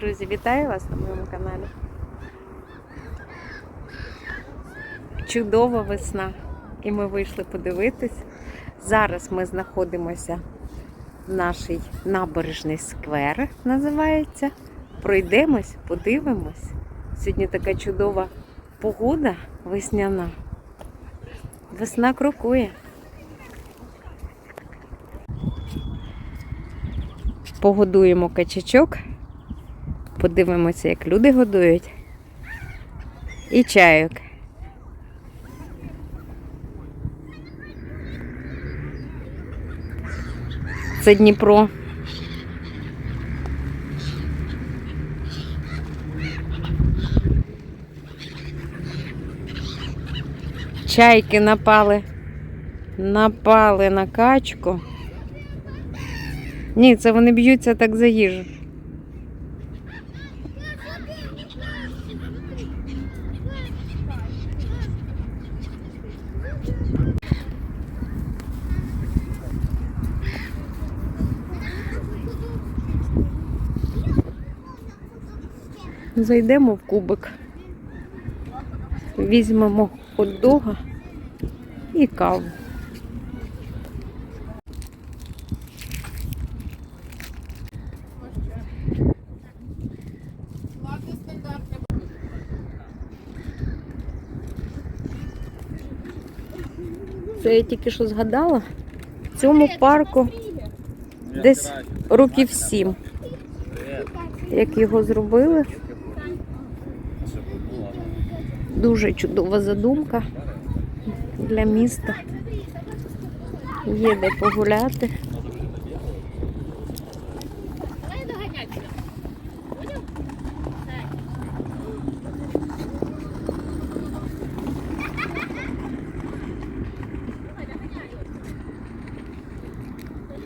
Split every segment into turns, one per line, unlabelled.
Друзі, вітаю вас на моєму каналі. Чудова весна. І ми вийшли подивитись. Зараз ми знаходимося в нашій набережний сквер, називається. Пройдемось, подивимось. Сьогодні така чудова погода весняна. Весна крокує. Погодуємо качачок. Подивимося, як люди годують. І чайок. Це Дніпро. Чайки напали. Напали на качку. Ні, це вони б'ються так за їжу. Зайдемо в кубик, візьмемо хот-дога і каву. Це я тільки що згадала. В цьому парку десь років сім, як його зробили. Дуже чудова задумка для міста. Є де погуляти.
Давай доганять сюди. Поняв? Так.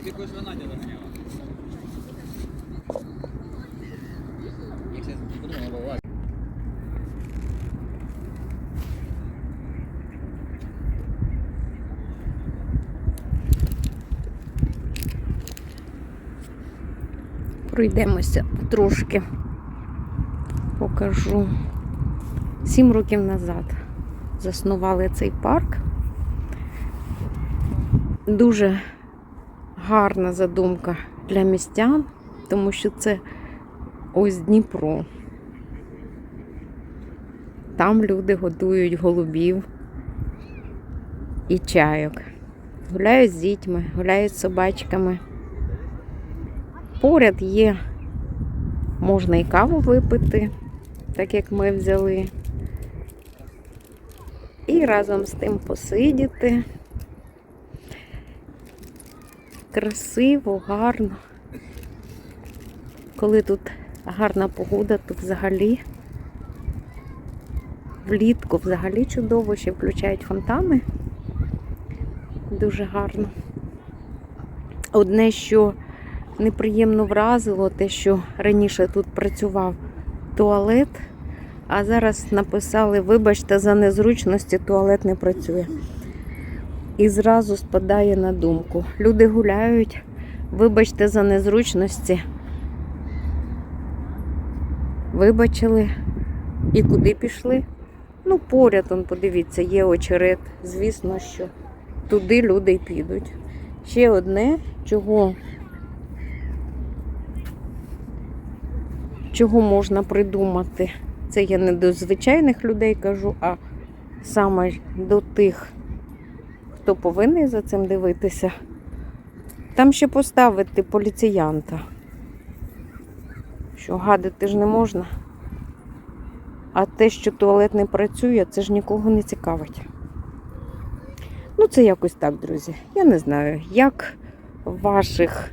Ти хочеш вона не доганяла? Їх зараз подумала, бо вас.
Пройдемося трошки. Покажу. Сім років назад заснували цей парк. Дуже гарна задумка для містян, тому що це ось Дніпро. Там люди годують голубів і чайок. Гуляють з дітьми, гуляють з собачками. Поряд є, можна і каву випити, так як ми взяли. І разом з тим посидіти. Красиво, гарно. Коли тут гарна погода, то взагалі влітку взагалі чудово, ще включають фонтани. Дуже гарно. Одне, що неприємно вразило, те, що раніше тут працював туалет, а зараз написали, вибачте, за незручності, туалет не працює. І зразу спадає на думку. Люди гуляють, вибачте за незручності. Вибачили і куди пішли? Ну, поряд, он, подивіться, є очерет. Звісно, що туди люди й підуть. Ще одне, чого чого можна придумати. Це я не до звичайних людей кажу, а саме до тих, хто повинен за цим дивитися. Там ще поставити поліціянта. Що гадити ж не можна. А те, що туалет не працює, це ж нікого не цікавить. Ну, це якось так, друзі. Я не знаю, як в ваших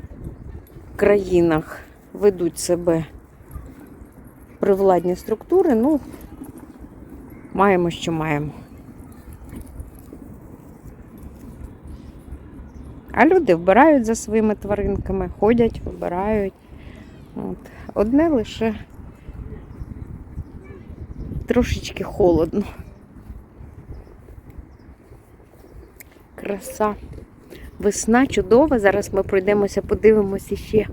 країнах ведуть себе привладні структури, ну, маємо, що маємо. А люди вбирають за своїми тваринками, ходять, вибирають. От. Одне лише трошечки холодно. Краса. Весна чудова. Зараз ми пройдемося, подивимося ще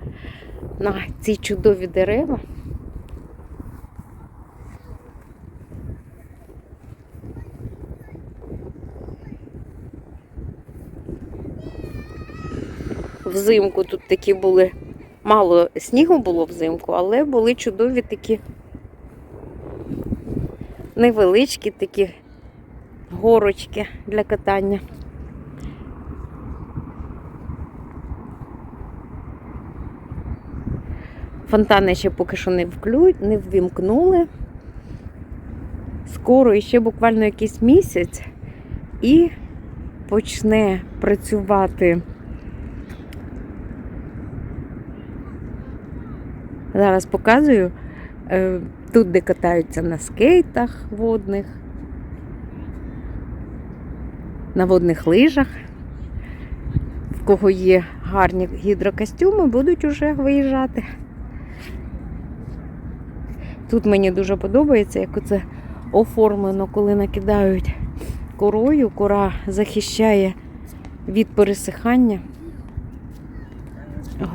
на ці чудові дерева. Взимку тут такі були. Мало снігу було взимку, але були чудові такі невеличкі такі горочки для катання. Фонтани ще поки що не, вклю... не ввімкнули. Скоро ще буквально якийсь місяць і почне працювати. Зараз показую. Е, Тут, де катаються на скейтах водних, на водних лижах. В кого є гарні гідрокостюми, будуть уже виїжджати. Тут мені дуже подобається, як це оформлено, коли накидають корою. Кора захищає від пересихання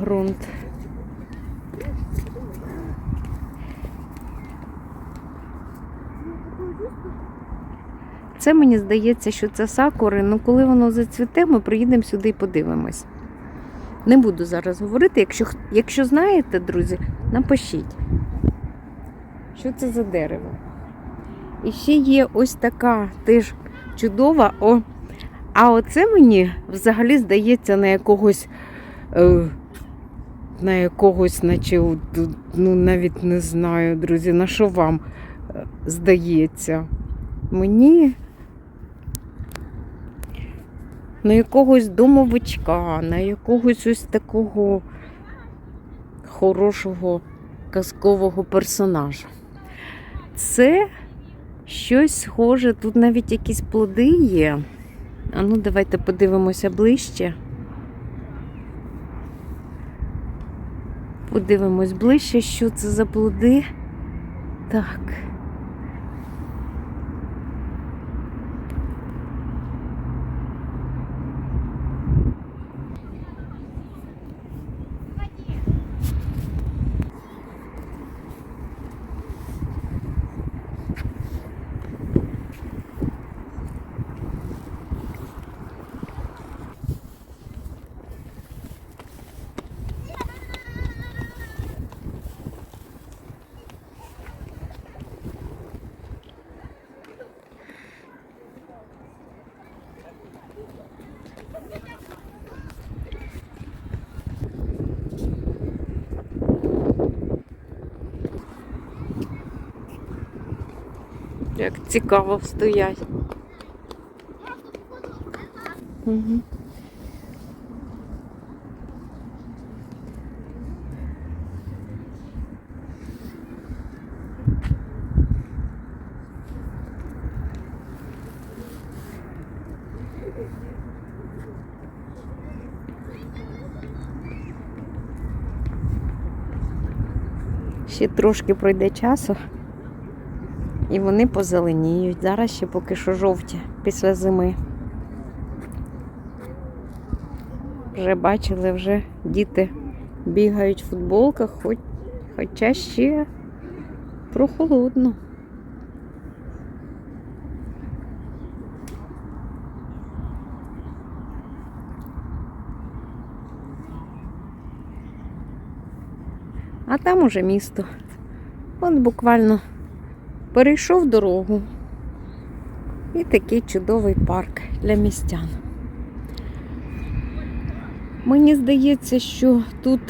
ґрунт. Це мені здається, що це сакури. Ну, коли воно зацвіте, ми приїдемо сюди і подивимось. Не буду зараз говорити. Якщо, якщо знаєте, друзі, напишіть, що це за дерево. І ще є ось така теж чудова. О, а оце мені взагалі здається на якогось. Е, на якогось, наче, ну навіть не знаю, друзі, на що вам е, здається. Мені на якогось домовичка, на якогось ось такого хорошого казкового персонажа. Це щось схоже, тут навіть якісь плоди є. А ну, давайте подивимося ближче. Подивимось ближче, що це за плоди. Так. Як цікаво стоять. Угу. Ще трошки пройде часу. І вони позеленіють. Зараз ще поки що жовті після зими. Вже бачили, вже діти бігають в футболках, хоч, хоча ще прохолодно. А там уже місто. От буквально перейшов дорогу. І такий чудовий парк для містян. Мені здається, що тут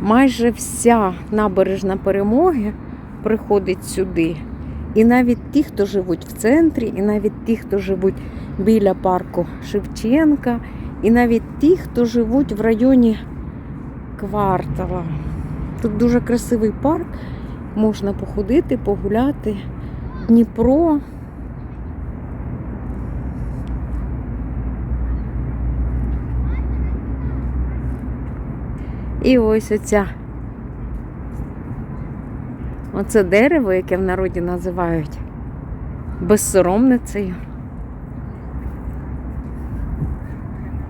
майже вся набережна перемоги приходить сюди. І навіть ті, хто живуть в центрі, і навіть ті, хто живуть біля парку Шевченка, і навіть ті, хто живуть в районі квартала. Тут дуже красивий парк, можна походити, погуляти. Дніпро. І ось оця. Оце дерево, яке в народі називають безсоромницею.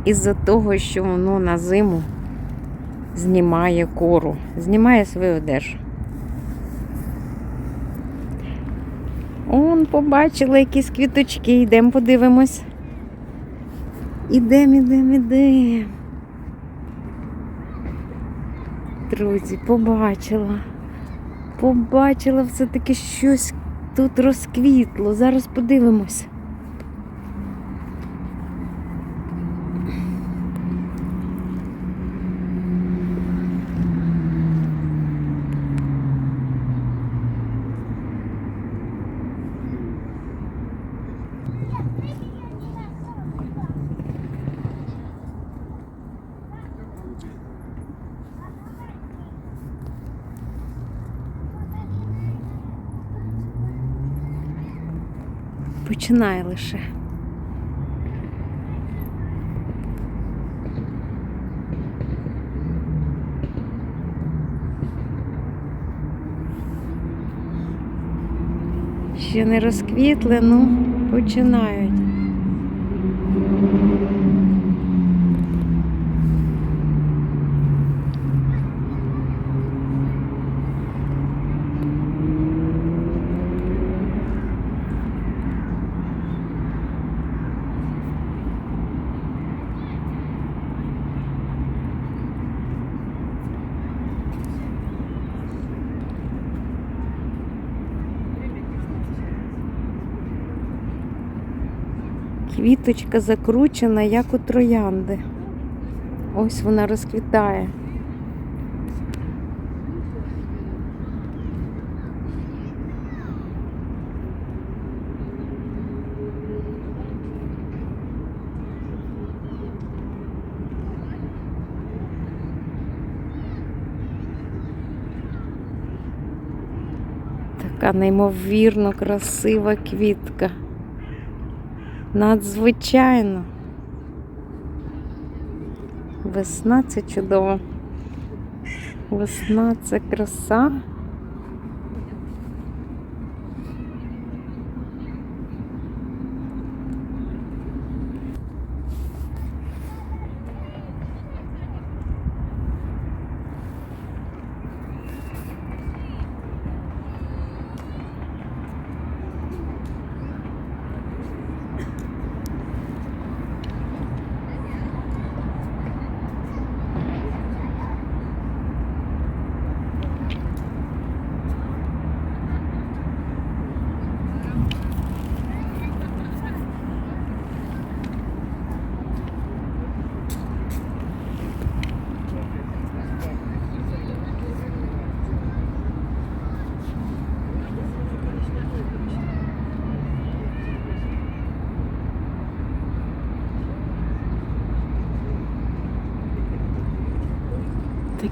Із-за того, що воно на зиму знімає кору, знімає свою одежу. Он побачила якісь квіточки, йдемо подивимось. Ідем, ідем, ідем. Друзі, побачила. Побачила все-таки щось тут розквітло. Зараз подивимось. Починає лише. Ще не розквітли, ну починають. Квіточка закручена, як у троянди. Ось вона розквітає. Така неймовірно красива квітка. Надзвичайно. Весна це чудово. Весна це краса.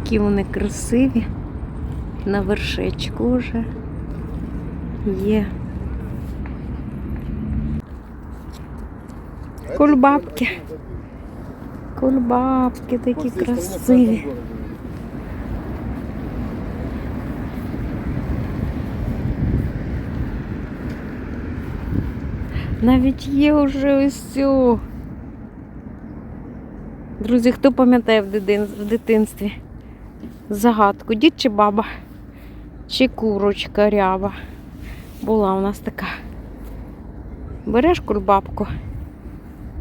Такі вони красиві. На вершечку вже є. Кульбабки. Кульбабки такі красиві. Навіть є вже ось цю. Друзі, хто пам'ятає в дитинстві загадку? Дід чи баба? Чи курочка рява? Була у нас така. Береш кульбабку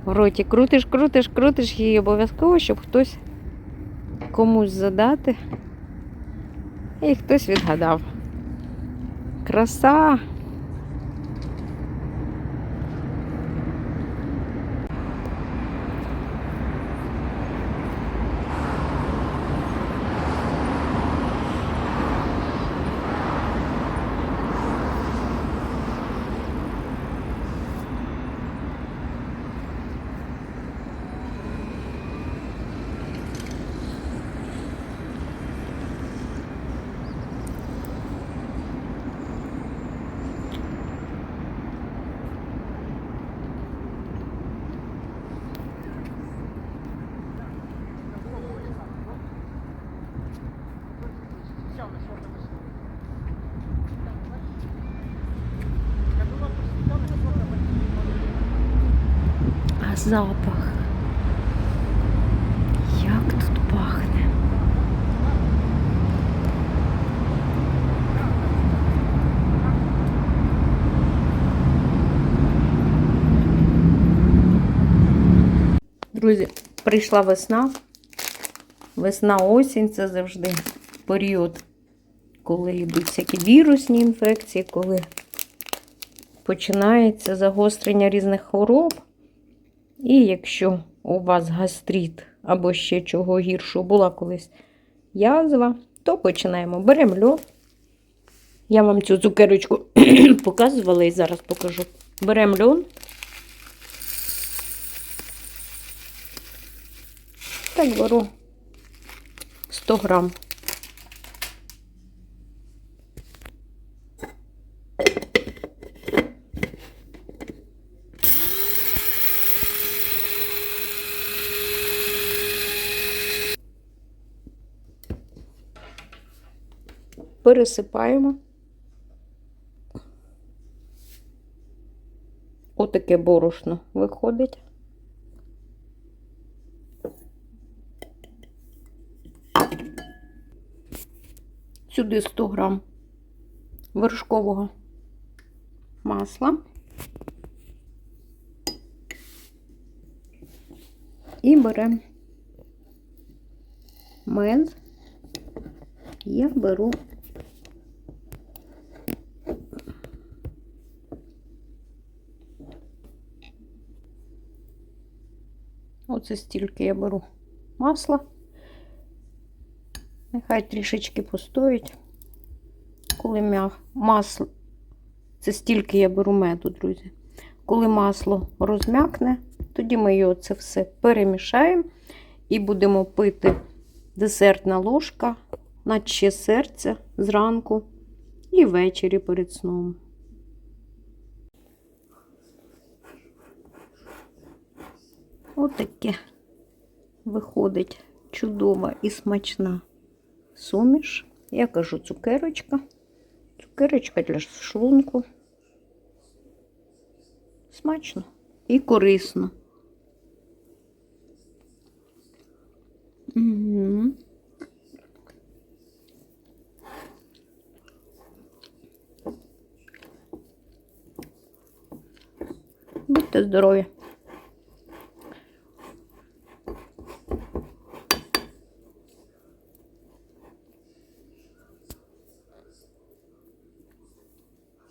в роті, крутиш, крутиш, крутиш її обов'язково, щоб хтось комусь задати. І хтось відгадав. Краса! А запах. Як тут пахне. Друзі, прийшла весна. Весна, осінь це завжди період, коли йдуть всякі вірусні інфекції, коли починається загострення різних хвороб. І якщо у вас гастрит або ще чого гіршого була колись язва, то починаємо. Беремо льод. Я вам цю цукерочку показувала і зараз покажу. Беремо льон. Так беру 100 грам. Пересипаємо. Отаке борошно виходить. Сюди 100 грам вершкового масла. І беремо мед. Я беру Оце стільки я беру масла. Нехай трішечки постоїть. Коли м'яв масло, це стільки я беру меду, друзі. Коли масло розм'якне, тоді ми його це все перемішаємо і будемо пити десертна ложка, наче серця зранку і ввечері перед сном. Отаке виходить чудова і смачна суміш. Я кажу цукерочка. Цукерочка для шлунку. Смачно і корисно. Угу. Будьте здорові!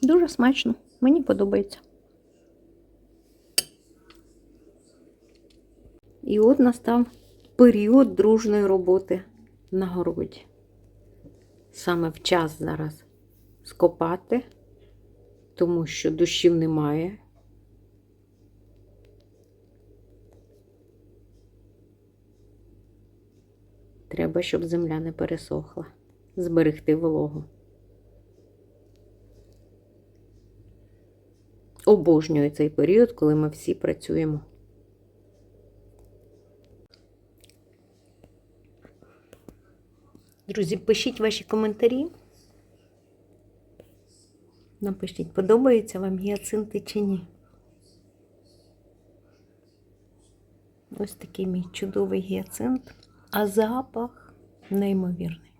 Дуже смачно. Мені подобається. І от настав період дружної роботи на городі. Саме в час зараз скопати, тому що дощів немає. Треба, щоб земля не пересохла, зберегти вологу. Обожнюю цей період, коли ми всі працюємо. Друзі, пишіть ваші коментарі. Напишіть, подобається вам гіацинти чи ні. Ось такий мій чудовий гіацинт, а запах неймовірний.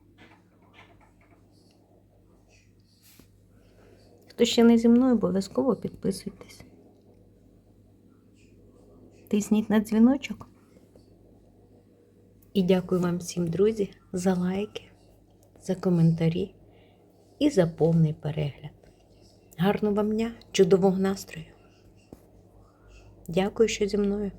Хто ще не зі мною, обов'язково підписуйтесь. Тисніть на дзвіночок. І дякую вам всім, друзі, за лайки, за коментарі і за повний перегляд. Гарного вам дня, чудового настрою. Дякую, що зі мною.